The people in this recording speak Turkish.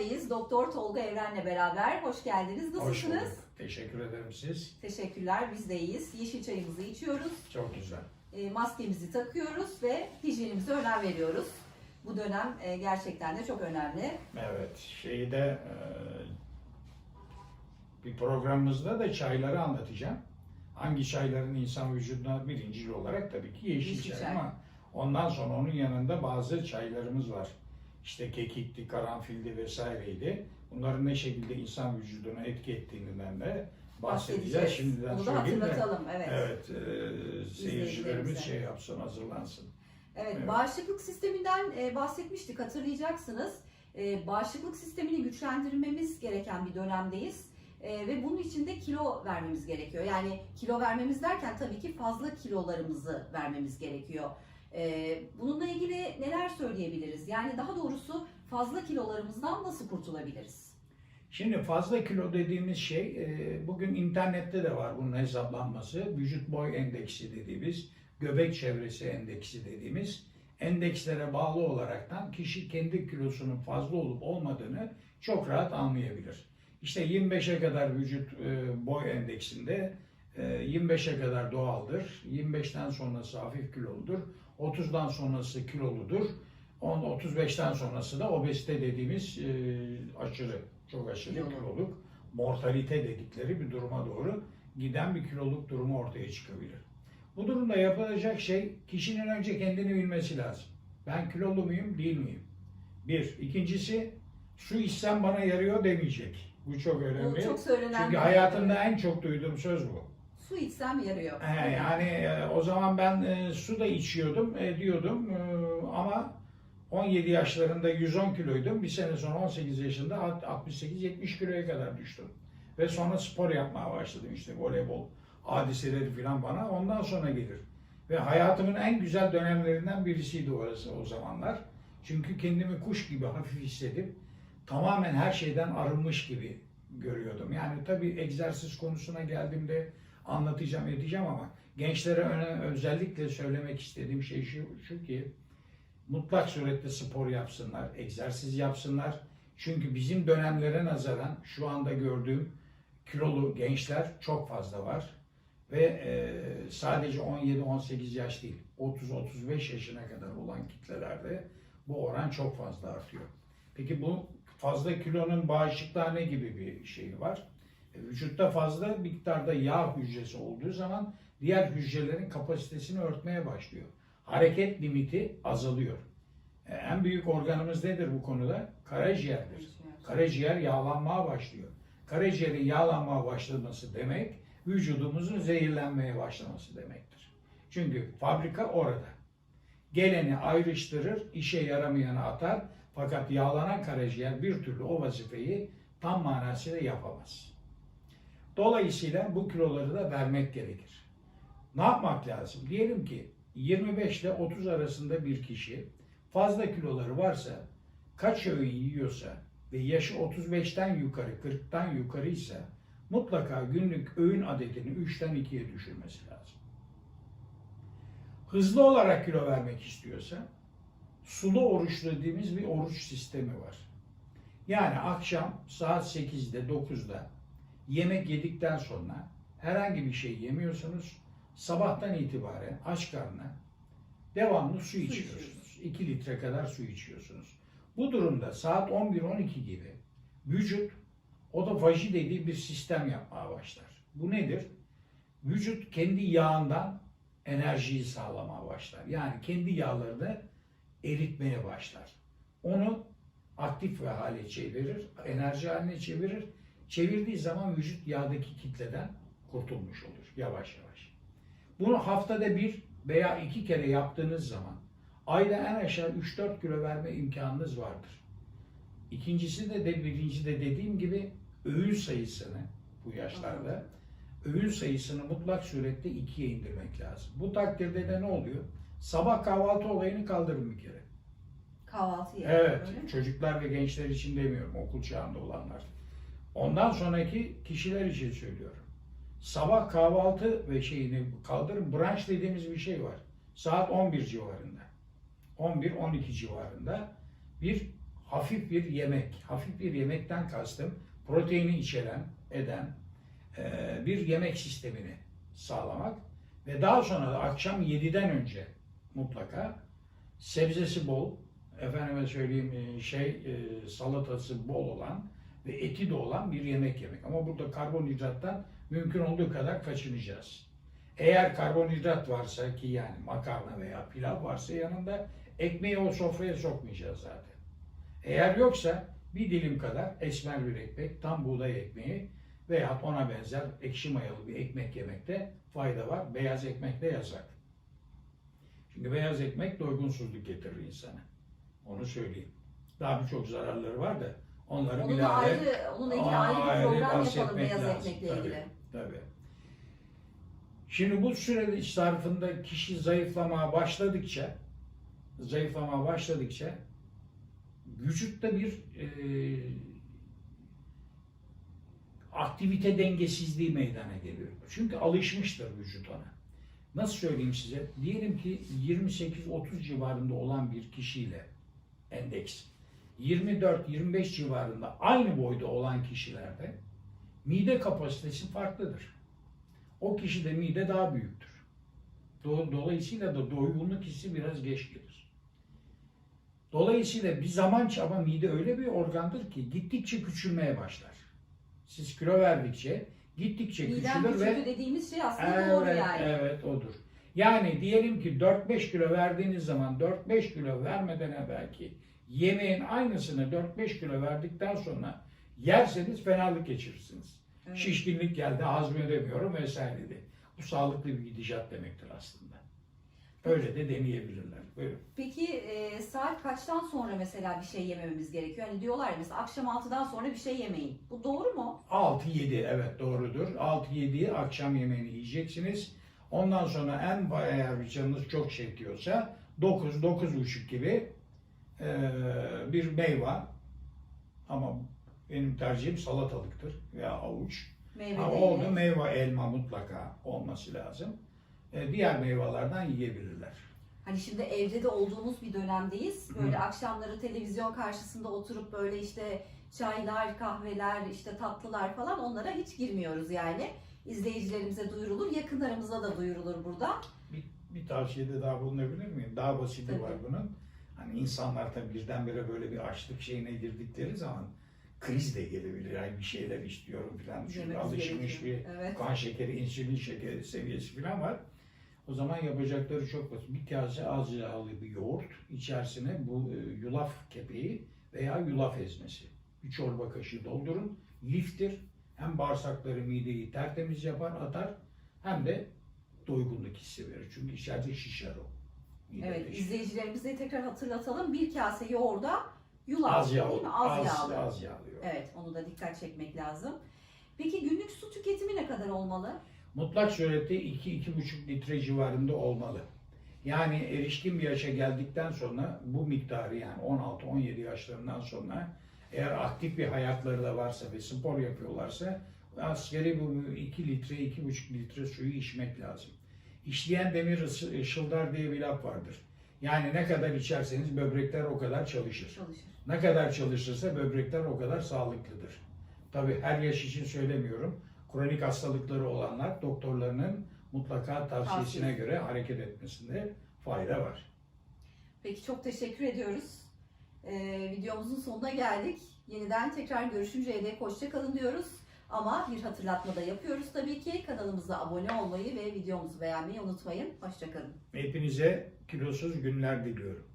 sizlerleyiz. Doktor Tolga Evren'le beraber. Hoş geldiniz. Hoş Nasılsınız? bulduk. Teşekkür ederim siz. Teşekkürler. Biz de iyiyiz. Yeşil çayımızı içiyoruz. Çok güzel. e, maskemizi takıyoruz ve hijyenimize önem veriyoruz. Bu dönem e, gerçekten de çok önemli. Evet, şeyde e, bir programımızda da çayları anlatacağım. Hangi çayların insan vücuduna birincil olarak tabii ki yeşil, Yeşil çay, çay. ama ondan sonra onun yanında bazı çaylarımız var. İşte kekikti, karanfildi vesaireydi. Bunların ne şekilde insan vücuduna etki ettiğinden de bahsedeceğiz. Şimdiden Bunu söyleyeyim de. hatırlatalım. Evet. Evet, e, seyircilerimiz şey yapsın, hazırlansın. Evet, Evet. bağışıklık sisteminden e, bahsetmiştik hatırlayacaksınız. E, bağışıklık sistemini güçlendirmemiz gereken bir dönemdeyiz. E, ve bunun için de kilo vermemiz gerekiyor. Yani kilo vermemiz derken tabii ki fazla kilolarımızı vermemiz gerekiyor. E, bununla ilgili neler söyleyebiliriz? Yani daha doğrusu fazla kilolarımızdan nasıl kurtulabiliriz? Şimdi fazla kilo dediğimiz şey e, bugün internette de var bunun hesaplanması. Vücut boy endeksi dediğimiz, göbek çevresi endeksi dediğimiz endekslere bağlı olaraktan kişi kendi kilosunun fazla olup olmadığını çok rahat anlayabilir. İşte 25'e kadar vücut e, boy endeksinde e, 25'e kadar doğaldır. 25'ten sonrası hafif kiloludur. 30'dan sonrası kiloludur. 10 35'ten sonrası da obezite dediğimiz e, aşırı, çok aşırı Kilolu. kiloluk, mortalite dedikleri bir duruma doğru giden bir kiloluk durumu ortaya çıkabilir. Bu durumda yapılacak şey kişinin önce kendini bilmesi lazım. Ben kilolu muyum, değil miyim? Bir. İkincisi, su içsem bana yarıyor demeyecek. Bu çok önemli. Bu çok söylenen Çünkü hayatımda en çok duyduğum söz bu. Su içsem yarıyor. He, yani e, o zaman ben e, su da içiyordum, ediyordum e, ama 17 yaşlarında 110 kiloydum. Bir sene sonra 18 yaşında 68-70 kiloya kadar düştüm. Ve sonra spor yapmaya başladım işte voleybol hadiseleri falan bana ondan sonra gelir. Ve hayatımın en güzel dönemlerinden birisiydi orası o zamanlar. Çünkü kendimi kuş gibi hafif hissedip tamamen her şeyden arınmış gibi görüyordum. Yani tabii egzersiz konusuna geldiğimde anlatacağım edeceğim ama gençlere özellikle söylemek istediğim şey şu, şu ki mutlak surette spor yapsınlar, egzersiz yapsınlar. Çünkü bizim dönemlere nazaran şu anda gördüğüm kilolu gençler çok fazla var. Ve e, sadece 17-18 yaş değil, 30-35 yaşına kadar olan kitlelerde bu oran çok fazla artıyor. Peki bu fazla kilonun bağışıklığa ne gibi bir şeyi var? Vücutta fazla miktarda yağ hücresi olduğu zaman diğer hücrelerin kapasitesini örtmeye başlıyor. Hareket limiti azalıyor. E, En büyük organımız nedir bu konuda? Karaciğerdir. Karaciğer yağlanmaya başlıyor. Karaciğerin yağlanmaya başlaması demek vücudumuzun zehirlenmeye başlaması demektir. Çünkü fabrika orada. Geleni ayrıştırır, işe yaramayanı atar fakat yağlanan karaciğer bir türlü o vazifeyi tam manasıyla yapamaz. Dolayısıyla bu kiloları da vermek gerekir. Ne yapmak lazım? Diyelim ki 25 ile 30 arasında bir kişi fazla kiloları varsa, kaç öğün yiyorsa ve yaşı 35'ten yukarı, 40'tan yukarıysa mutlaka günlük öğün adetini 3'ten 2'ye düşürmesi lazım. Hızlı olarak kilo vermek istiyorsa sulu oruç dediğimiz bir oruç sistemi var. Yani akşam saat 8'de 9'da yemek yedikten sonra herhangi bir şey yemiyorsunuz. Sabahtan itibaren aç karnına devamlı su içiyorsunuz. 2 litre kadar su içiyorsunuz. Bu durumda saat 11-12 gibi vücut otofaji dediği bir sistem yapmaya başlar. Bu nedir? Vücut kendi yağından enerjiyi sağlamaya başlar. Yani kendi yağlarını eritmeye başlar. Onu aktif ve hale çevirir, enerji haline çevirir. Çevirdiği zaman vücut yağdaki kitleden kurtulmuş olur yavaş yavaş. Bunu haftada bir veya iki kere yaptığınız zaman ayda en aşağı 3-4 kilo verme imkanınız vardır. İkincisi de, de birinci de dediğim gibi öğün sayısını bu yaşlarda öğün sayısını mutlak surette ikiye indirmek lazım. Bu takdirde de ne oluyor? Sabah kahvaltı olayını kaldırın bir kere. Kahvaltı yemek. Evet, öyle çocuklar ve gençler için demiyorum, okul çağında olanlar. Ondan sonraki kişiler için söylüyorum. Sabah kahvaltı ve şeyini kaldırın, brunch dediğimiz bir şey var. Saat 11 civarında. 11-12 civarında bir hafif bir yemek. Hafif bir yemekten kastım proteini içeren, eden e, bir yemek sistemini sağlamak ve daha sonra da akşam 7'den önce mutlaka sebzesi bol, efendime söyleyeyim e, şey e, salatası bol olan ve eti de olan bir yemek yemek. Ama burada karbonhidrattan mümkün olduğu kadar kaçınacağız. Eğer karbonhidrat varsa ki yani makarna veya pilav varsa yanında ekmeği o sofraya sokmayacağız zaten. Eğer yoksa bir dilim kadar esmer bir ekmek, tam buğday ekmeği veya ona benzer ekşi mayalı bir ekmek yemekte fayda var. Beyaz ekmek de yasak. Çünkü beyaz ekmek doygunsuzluk getirir insana. Onu söyleyeyim. Daha birçok zararları var da onları Onunla bilahare ayrı, onunla ilgili ayrı bir program yapalım beyaz ekmekle Tabii. ilgili. Tabii. Şimdi bu sürede zarfında kişi zayıflamaya başladıkça zayıflamaya başladıkça vücutta bir e, aktivite dengesizliği meydana geliyor. Çünkü alışmıştır vücut ona. Nasıl söyleyeyim size? Diyelim ki 28-30 civarında olan bir kişiyle endeks 24-25 civarında aynı boyda olan kişilerde mide kapasitesi farklıdır. O kişide mide daha büyüktür. Do- Dolayısıyla da doygunluk hissi biraz geç gelir. Dolayısıyla bir zaman ama mide öyle bir organdır ki gittikçe küçülmeye başlar. Siz kilo verdikçe gittikçe Miden küçülür ve dediğimiz şey aslında doğru Evet, yani. evet odur. Yani diyelim ki 4-5 kilo verdiğiniz zaman 4-5 kilo vermeden evvelki yemeğin aynısını 4-5 kilo verdikten sonra yerseniz fenalık geçirirsiniz. Evet. Şişkinlik geldi, hazmedemiyorum vesaire de. Bu sağlıklı bir gidişat demektir aslında. Öyle de deneyebilirler. Buyurun. Peki e, saat kaçtan sonra mesela bir şey yemememiz gerekiyor? Hani diyorlar ya mesela akşam 6'dan sonra bir şey yemeyin. Bu doğru mu? 6-7 evet doğrudur. 6-7'yi akşam yemeğini yiyeceksiniz. Ondan sonra en ba- eğer bir canınız çok çekiyorsa 9-9.30 gibi eee, bir meyve ama benim tercihim salatalıktır veya avuç. Meyve Ha, oldu meyve elma mutlaka olması lazım. E, diğer meyvelerden yiyebilirler. Hani şimdi evde de olduğumuz bir dönemdeyiz. Böyle Hı. akşamları televizyon karşısında oturup böyle işte çaylar, kahveler, işte tatlılar falan onlara hiç girmiyoruz yani. İzleyicilerimize duyurulur, yakınlarımıza da duyurulur burada. Bir, bir tavsiyede daha bulunabilir miyim? Daha basiti Tabii. var bunun. Hani insanlar tabii birdenbire böyle bir açlık şeyine girdikleri zaman kriz de gelebilir. Yani bir şeyler istiyorum falan. Çünkü Yememiz alışmış bir. Evet. kan şekeri, insülin şekeri seviyesi falan var. O zaman yapacakları çok basit. Bir kase az yağlı bir yoğurt, içerisine bu e, yulaf kepeği veya yulaf ezmesi. Bir çorba kaşığı doldurun. Liftir. Hem bağırsakları, mideyi tertemiz yapar, atar. Hem de doygunluk hissi verir. Çünkü içeride şişer o. Midede Evet, şişer. izleyicilerimize tekrar hatırlatalım. Bir kase yoğurda yulaf Az değil yağlı. mi? Az, Az, yağlı. az yağlı. Evet, onu da dikkat çekmek lazım. Peki günlük su tüketimi ne kadar olmalı? Mutlak surette 2-2,5 litre civarında olmalı. Yani erişkin bir yaşa geldikten sonra bu miktarı yani 16-17 yaşlarından sonra eğer aktif bir hayatları da varsa ve spor yapıyorlarsa askeri bu 2 litre, 2,5 litre suyu içmek lazım. İşleyen demir ışıldar diye bir laf vardır. Yani ne kadar içerseniz böbrekler o kadar çalışır. Çalışır. Ne kadar çalışırsa böbrekler o kadar sağlıklıdır. Tabii her yaş için söylemiyorum. Kronik hastalıkları olanlar doktorlarının mutlaka tavsiyesine Tavsiye. göre hareket etmesinde fayda var. Peki çok teşekkür ediyoruz. Ee, videomuzun sonuna geldik. Yeniden tekrar görüşünceye dek hoşça kalın diyoruz. Ama bir hatırlatma da yapıyoruz tabii ki. Kanalımıza abone olmayı ve videomuzu beğenmeyi unutmayın. Hoşça kalın. Hepinize kilosuz günler diliyorum.